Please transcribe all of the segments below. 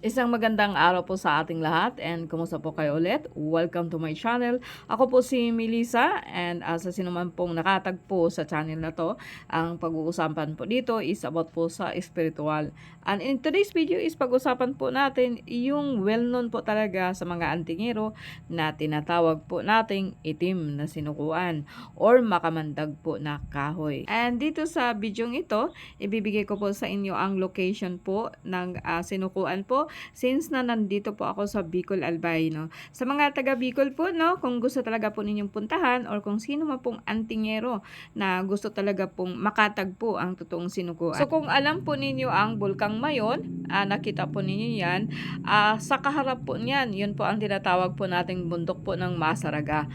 Isang magandang araw po sa ating lahat and kumusta po kayo ulit? Welcome to my channel. Ako po si Melissa and uh, sa sinuman pong nakatagpo sa channel na to, ang pag-uusapan po dito is about po sa spiritual. And in today's video is pag-usapan po natin yung well-known po talaga sa mga antingero na tinatawag po nating itim na sinukuan or makamandag po na kahoy. And dito sa video ito, ibibigay ko po sa inyo ang location po ng uh, sinukuan po since na nandito po ako sa Bicol Albay, no. Sa mga taga Bicol po, no, kung gusto talaga po ninyong puntahan or kung sino man pong antingero na gusto talaga pong makatagpo ang totoong sinukuan. So kung alam po ninyo ang Bulkang Mayon, ah, nakita po ninyo yan, ah, sa kaharap po niyan, yun po ang tinatawag po nating bundok po ng Masaraga.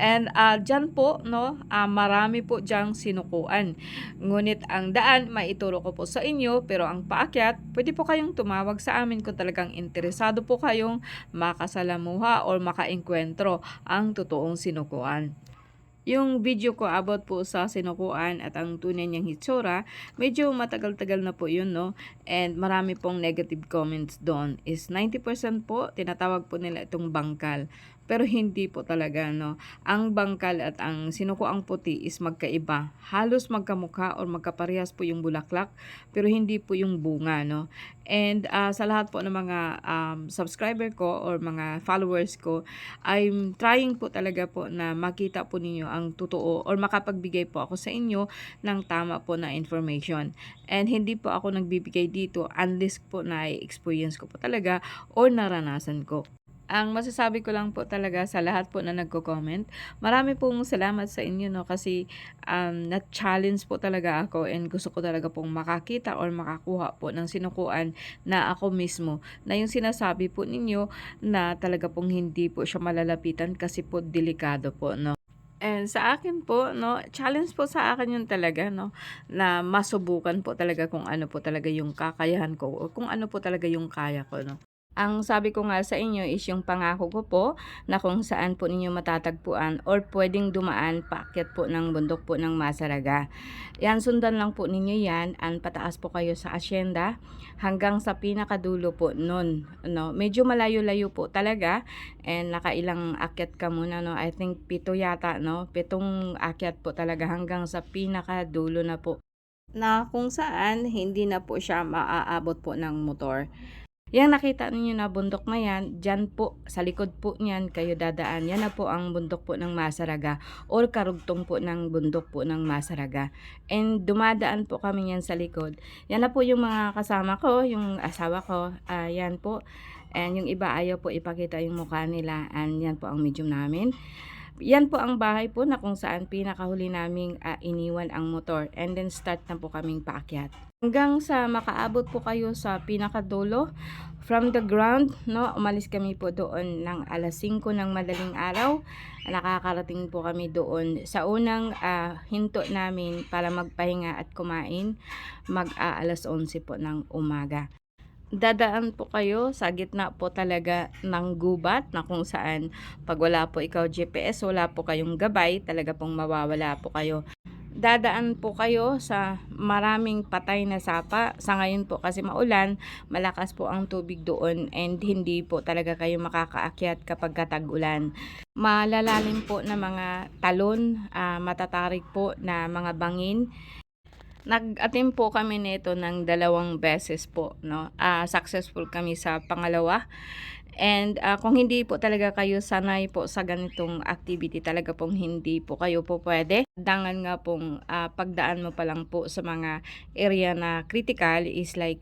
And uh, dyan po, no, uh, marami po dyang sinukuan. Ngunit ang daan, maituro ko po sa inyo, pero ang paakyat, pwede po kayong tumawag sa amin kung talagang interesado po kayong makasalamuha or makaengkwentro ang totoong sinukuan. Yung video ko about po sa sinukuan at ang tunay niyang hitsura, medyo matagal-tagal na po yun, no? And marami pong negative comments doon. Is 90% po, tinatawag po nila itong bangkal. Pero hindi po talaga, no? Ang bangkal at ang sinukuang puti is magkaiba. Halos magkamukha or magkaparehas po yung bulaklak, pero hindi po yung bunga, no? And uh, sa lahat po ng mga um, subscriber ko or mga followers ko, I'm trying po talaga po na makita po ninyo ang totoo or makapagbigay po ako sa inyo ng tama po na information. And hindi po ako nagbibigay dito unless po na experience ko po talaga or naranasan ko. Ang masasabi ko lang po talaga sa lahat po na nagko-comment, marami pong salamat sa inyo no kasi um, na-challenge po talaga ako and gusto ko talaga pong makakita or makakuha po ng sinukuan na ako mismo na yung sinasabi po ninyo na talaga pong hindi po siya malalapitan kasi po delikado po no. And sa akin po, no, challenge po sa akin yun talaga, no, na masubukan po talaga kung ano po talaga yung kakayahan ko o kung ano po talaga yung kaya ko, no. Ang sabi ko nga sa inyo is yung pangako ko po na kung saan po ninyo matatagpuan or pwedeng dumaan paakyat po ng bundok po ng Masaraga. Yan, sundan lang po ninyo yan and pataas po kayo sa asyenda hanggang sa pinakadulo po nun. No? Medyo malayo-layo po talaga and nakailang akyat ka muna. No? I think pito yata, no? pitong akyat po talaga hanggang sa pinakadulo na po na kung saan hindi na po siya maaabot po ng motor. Yang nakita ninyo na bundok na yan, dyan po, sa likod po niyan, kayo dadaan. Yan na po ang bundok po ng Masaraga or karugtong po ng bundok po ng Masaraga. And dumadaan po kami yan sa likod. Yan na po yung mga kasama ko, yung asawa ko, uh, yan po. And yung iba ayaw po ipakita yung mukha nila. And yan po ang medium namin. Yan po ang bahay po na kung saan pinakahuli naming uh, iniwan ang motor. And then start na po kaming paakyat. Hanggang sa makaabot po kayo sa pinakadulo, from the ground, no, umalis kami po doon ng alas 5 ng madaling araw. Nakakarating po kami doon sa unang uh, hinto namin para magpahinga at kumain, mag uh, alas 11 po ng umaga dadaan po kayo sa gitna po talaga ng gubat na kung saan pag wala po ikaw GPS, wala po kayong gabay, talaga pong mawawala po kayo dadaan po kayo sa maraming patay na sapa. Sa ngayon po kasi maulan, malakas po ang tubig doon and hindi po talaga kayo makakaakyat kapag katag-ulan. Malalalim po na mga talon, uh, matatarik po na mga bangin. Nag-attempt po kami nito ng dalawang beses po, no. Uh, successful kami sa pangalawa And uh, kung hindi po talaga kayo sanay po sa ganitong activity, talaga pong hindi po kayo po pwede. Dangan nga pong uh, pagdaan mo pa lang po sa mga area na critical is like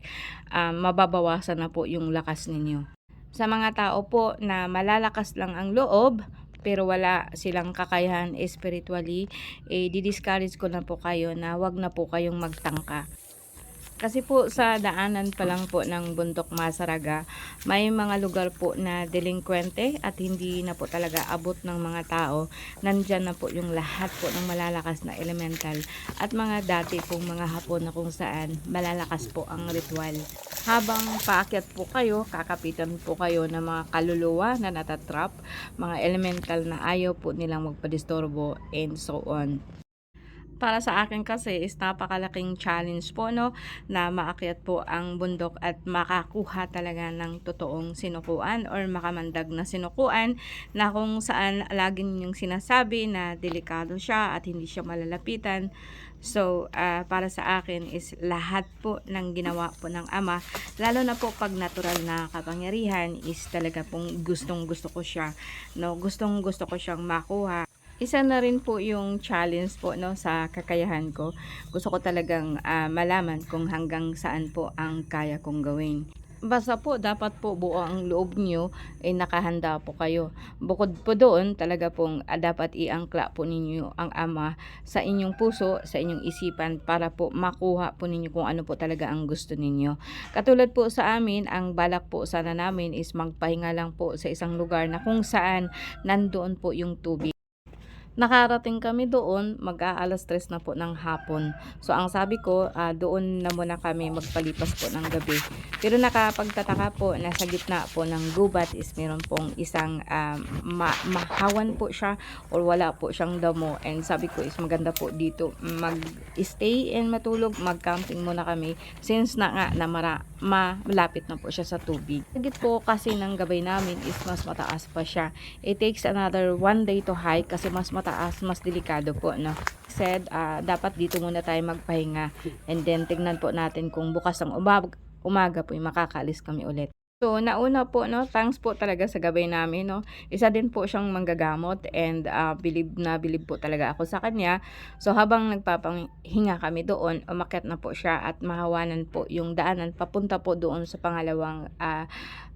uh, mababawasan na po yung lakas ninyo. Sa mga tao po na malalakas lang ang loob, pero wala silang kakayahan spiritually, eh, di-discourage ko na po kayo na wag na po kayong magtangka. Kasi po sa daanan pa lang po ng Bundok Masaraga, may mga lugar po na delinkwente at hindi na po talaga abot ng mga tao. Nandyan na po yung lahat po ng malalakas na elemental at mga dati pong mga hapon na kung saan malalakas po ang ritual. Habang paakyat po kayo, kakapitan po kayo ng mga kaluluwa na natatrap, mga elemental na ayaw po nilang magpadistorbo and so on. Para sa akin kasi is napakalaking challenge po no na maakyat po ang bundok at makakuha talaga ng totoong sinukuan or makamandag na sinukuan na kung saan lagi ninyong sinasabi na delikado siya at hindi siya malalapitan. So, ah, para sa akin is lahat po ng ginawa po ng ama, lalo na po pag natural na kapangyarihan is talaga pong gustong gusto ko siya, no? Gustong gusto ko siyang makuha. Isa na rin po yung challenge po no sa kakayahan ko. Gusto ko talagang ah, malaman kung hanggang saan po ang kaya kong gawin. Basta po, dapat po buo ang loob nyo, ay nakahanda po kayo. Bukod po doon, talaga pong ah, dapat iangkla po ninyo ang ama sa inyong puso, sa inyong isipan, para po makuha po ninyo kung ano po talaga ang gusto ninyo. Katulad po sa amin, ang balak po sana namin is magpahinga lang po sa isang lugar na kung saan nandoon po yung tubig. Nakarating kami doon, mag-aalas tres na po ng hapon. So, ang sabi ko, ah, doon na muna kami magpalipas po ng gabi. Pero nakapagtataka po, nasa gitna po ng gubat is meron pong isang ah, ma- mahawan po siya or wala po siyang damo. And sabi ko is maganda po dito mag-stay and matulog, mag-camping muna kami since na nga na mara, malapit na po siya sa tubig. Sagit po kasi ng gabay namin is mas mataas pa siya. It takes another one day to hike kasi mas mataas, mas delikado po, no? Said, ah, dapat dito muna tayo magpahinga and then tignan po natin kung bukas ang umag umaga po, makakaalis kami ulit. So, nauna po, no, thanks po talaga sa gabay namin, no. Isa din po siyang manggagamot and ah, bilib na bilib po talaga ako sa kanya. So, habang nagpapahinga kami doon, umakyat na po siya at mahawanan po yung daanan papunta po doon sa pangalawang ah,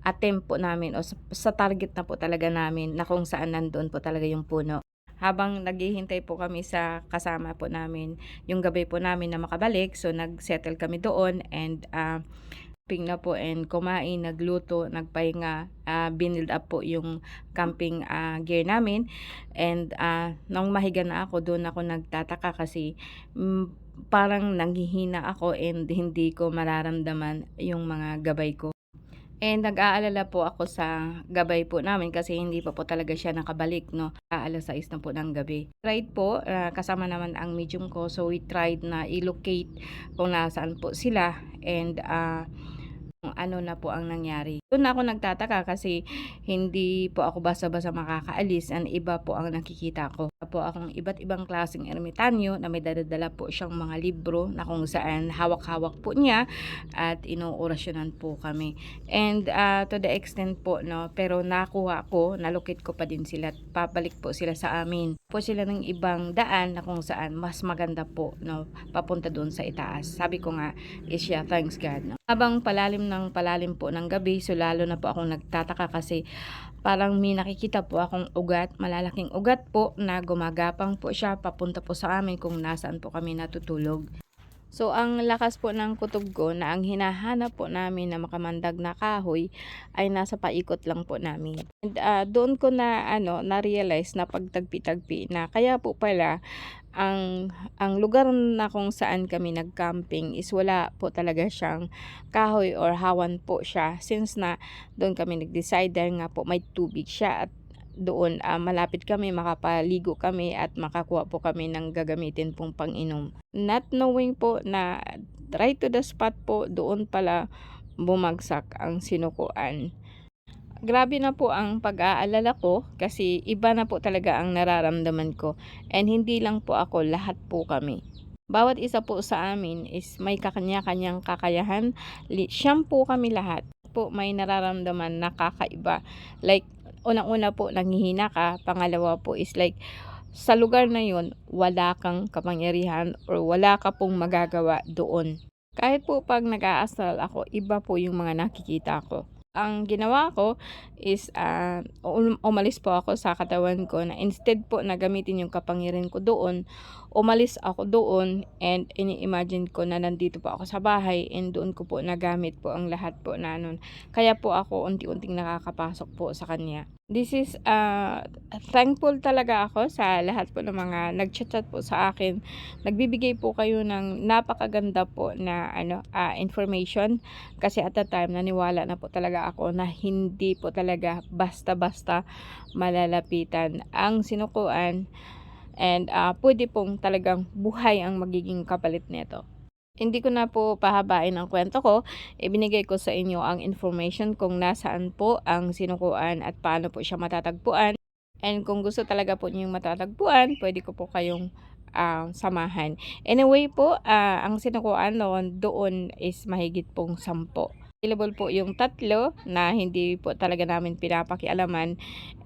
attempt po namin o sa, sa target na po talaga namin na kung saan nandoon po talaga yung puno habang naghihintay po kami sa kasama po namin, yung gabi po namin na makabalik. So, nag-settle kami doon and uh, camping na po and kumain, nagluto, nagpahinga, uh, binild up po yung camping ah, gear namin. And uh, nung mahiga na ako, doon ako nagtataka kasi mm, parang nanghihina ako and hindi ko mararamdaman yung mga gabay ko. And nag-aalala po ako sa gabay po namin kasi hindi pa po talaga siya nakabalik, no? Alas 6 na po ng gabi. Tried po, ah, kasama naman ang medium ko. So, we tried na i-locate kung nasaan po sila. And, ah, kung ano na po ang nangyari. Doon ako nagtataka kasi hindi po ako basta-basta makakaalis and iba po ang nakikita ko. Po akong iba't ibang klaseng ermitanyo na may dadadala po siyang mga libro na kung saan hawak-hawak po niya at inuorasyonan po kami. And ah, to the extent po, no, pero nakuha ko, nalukit ko pa din sila at papalik po sila sa amin. Po sila ng ibang daan na kung saan mas maganda po, no, papunta doon sa itaas. Sabi ko nga, is thanks God. No? Habang palalim ng palalim po ng gabi, so lalo na po akong nagtataka kasi parang may nakikita po akong ugat, malalaking ugat po na gumagapang po siya papunta po sa amin kung nasaan po kami natutulog. So, ang lakas po ng kutob ko na ang hinahanap po namin na makamandag na kahoy ay nasa paikot lang po namin. And ah, doon ko na ano, na-realize na pagtagpi-tagpi na kaya po pala ang ang lugar na kung saan kami nag-camping is wala po talaga siyang kahoy or hawan po siya since na doon kami nag-decide dahil nga po may tubig siya at doon ah, malapit kami, makapaligo kami at makakuha po kami ng gagamitin pong panginom. Not knowing po na right to the spot po, doon pala bumagsak ang sinukuan. Grabe na po ang pag-aalala ko kasi iba na po talaga ang nararamdaman ko and hindi lang po ako, lahat po kami. Bawat isa po sa amin is may kakanya-kanyang kakayahan. Siyam po kami lahat po may nararamdaman na kakaiba. Like, unang-una po, nanghihina ka. Pangalawa po is like, sa lugar na yun, wala kang kapangyarihan or wala ka pong magagawa doon. Kahit po pag nag-aasal ako, iba po yung mga nakikita ko. Ang ginawa ko is um- umalis po ako sa katawan ko na instead po na gamitin yung kapangyarihan ko doon, umalis ako doon and ini-imagine ko na nandito po ako sa bahay and doon ko po nagamit po ang lahat po na nun. Kaya po ako unti-unting nakakapasok po sa kanya. This is uh, thankful talaga ako sa lahat po ng mga nag-chat po sa akin. Nagbibigay po kayo ng napakaganda po na ano ah, information kasi at the time naniwala na po talaga ako na hindi po talaga basta-basta malalapitan ang sinukuan and ah, pwede pong talagang buhay ang magiging kapalit nito. Hindi ko na po pahabain ang kwento ko. Ibinigay ko sa inyo ang information kung nasaan po ang sinukuan at paano po siya matatagpuan. And kung gusto talaga po niyong matatagpuan, pwede ko po kayong ah, samahan. Anyway po, ah, ang sinukuan noon doon is mahigit pong sampo. Available po yung tatlo na hindi po talaga namin pinapakialaman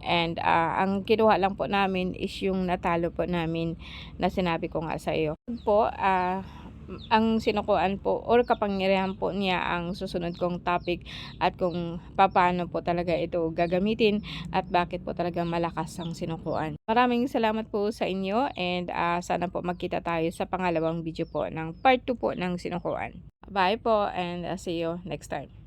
and ah, ang kinuha lang po namin is yung natalo po namin na sinabi ko nga sa iyo. Po, ah, ang sinukuan po or kapangyarihan po niya ang susunod kong topic at kung paano po talaga ito gagamitin at bakit po talaga malakas ang sinukuan. Maraming salamat po sa inyo and ah, sana po magkita tayo sa pangalawang video po ng part 2 po ng sinukuan. Bye po and ah, see you next time.